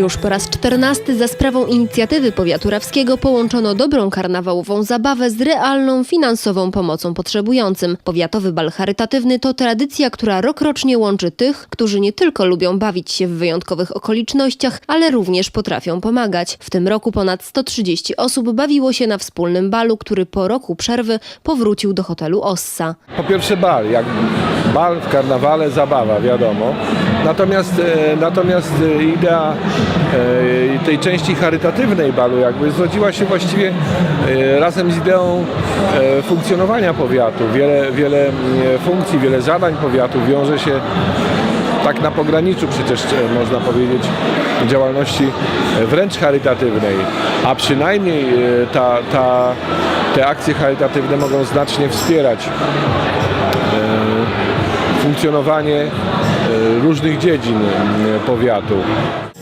Już po raz czternasty za sprawą inicjatywy powiatu rawskiego połączono dobrą karnawałową zabawę z realną finansową pomocą potrzebującym. Powiatowy bal charytatywny to tradycja, która rokrocznie łączy tych, którzy nie tylko lubią bawić się w wyjątkowych okolicznościach, ale również potrafią pomagać. W tym roku ponad 130 osób bawiło się na wspólnym balu, który po roku przerwy powrócił do hotelu Ossa. Po pierwsze bal, jak bal w karnawale, zabawa, wiadomo. Natomiast, e, natomiast e, idea e, tej części charytatywnej balu jakby zrodziła się właściwie razem z ideą funkcjonowania powiatu. Wiele, wiele funkcji, wiele zadań powiatu wiąże się tak na pograniczu przecież można powiedzieć działalności wręcz charytatywnej, a przynajmniej ta, ta, te akcje charytatywne mogą znacznie wspierać funkcjonowanie różnych dziedzin e, powiatu.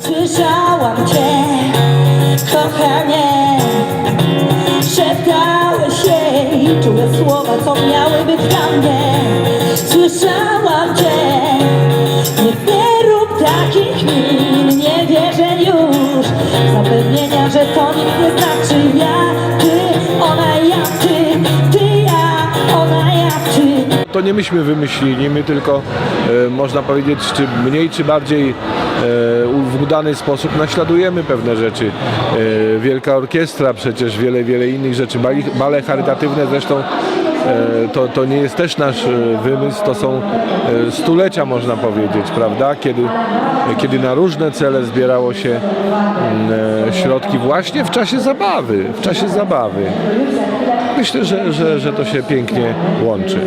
Słyszałam Cię, kochanie Szeptałeś jej czułe słowa, co miały być dla mnie To nie myśmy wymyślili, my tylko e, można powiedzieć, czy mniej czy bardziej e, w udany sposób naśladujemy pewne rzeczy. E, Wielka orkiestra przecież, wiele, wiele innych rzeczy. Bale charytatywne zresztą to, to nie jest też nasz wymysł, to są stulecia można powiedzieć, prawda? Kiedy, kiedy na różne cele zbierało się mm, środki właśnie w czasie zabawy, w czasie zabawy. Myślę, że, że, że to się pięknie łączy.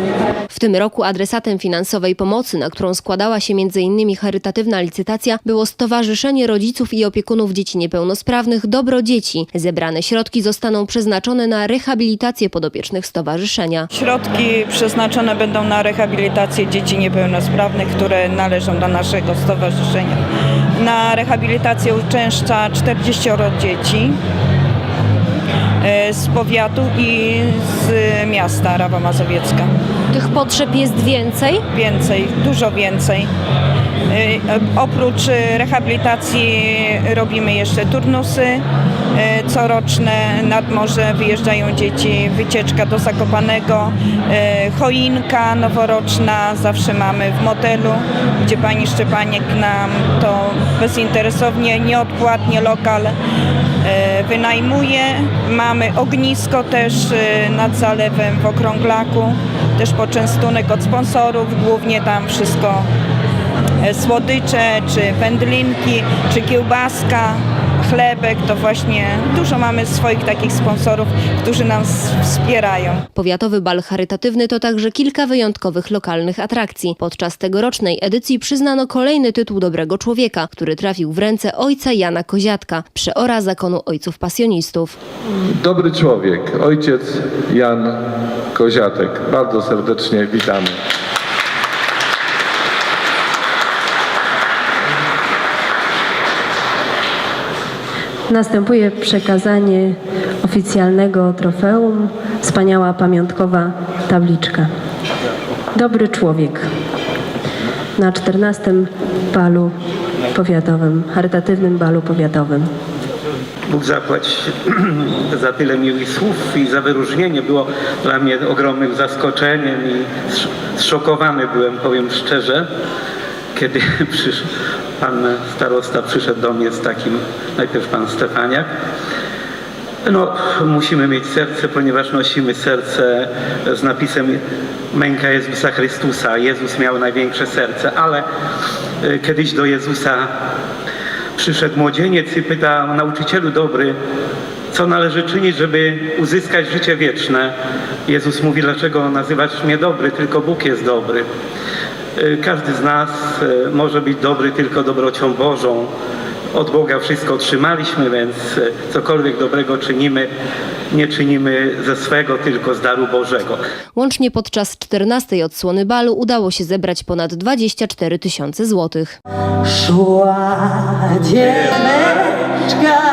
W tym roku adresatem finansowej pomocy, na którą składała się m.in. charytatywna licytacja, było Stowarzyszenie Rodziców i Opiekunów Dzieci Niepełnosprawnych Dobro Dzieci. Zebrane środki zostaną przeznaczone na rehabilitację podopiecznych stowarzyszenia. Środki przeznaczone będą na rehabilitację dzieci niepełnosprawnych, które należą do naszego stowarzyszenia. Na rehabilitację uczęszcza 40 dzieci z powiatu i z miasta Rawa Mazowiecka. Tych potrzeb jest więcej? Więcej, dużo więcej. E, Oprócz e, rehabilitacji robimy jeszcze turnusy e, coroczne. Nad morze wyjeżdżają dzieci, wycieczka do Zakopanego, e, choinka noworoczna zawsze mamy w motelu, gdzie pani Szczepaniek nam to bezinteresownie, nieodpłatnie lokal e, wynajmuje. Mamy ognisko też e, nad zalewem w Okrąglaku, też poczęstunek od sponsorów, głównie tam wszystko e, słodycze, czy wędlinki, czy kiełbaska, chlebek, to właśnie dużo mamy swoich takich sponsorów, którzy nas wspierają. Powiatowy bal charytatywny to także kilka wyjątkowych lokalnych atrakcji. Podczas tegorocznej edycji przyznano kolejny tytuł Dobrego Człowieka, który trafił w ręce ojca Jana Koziatka, przeora zakonu ojców pasjonistów. Dobry człowiek, ojciec Jan Koziatek. Bardzo serdecznie witamy. Następuje przekazanie oficjalnego trofeum, wspaniała pamiątkowa tabliczka. Dobry człowiek. Na 14 balu powiatowym, charytatywnym balu powiatowym. Bóg zapłać za tyle miłych słów i za wyróżnienie. Było dla mnie ogromnym zaskoczeniem i sz- zszokowany byłem, powiem szczerze, kiedy przysz, pan starosta przyszedł do mnie z takim, najpierw pan Stefaniak. No, musimy mieć serce, ponieważ nosimy serce z napisem Męka Jezusa Chrystusa. Jezus miał największe serce, ale y, kiedyś do Jezusa przyszedł młodzieniec i pyta nauczycielu dobry, co należy czynić, żeby uzyskać życie wieczne. Jezus mówi, dlaczego nazywasz mnie dobry, tylko Bóg jest dobry. Y, Każdy z nas y, może być dobry tylko dobrocią Bożą. Od Boga wszystko otrzymaliśmy, więc y, cokolwiek dobrego czynimy, nie czynimy ze swego, tylko z daru Bożego. Łącznie podczas 14 odsłony balu udało się zebrać ponad 24 tysiące złotych. Szła dzieweczka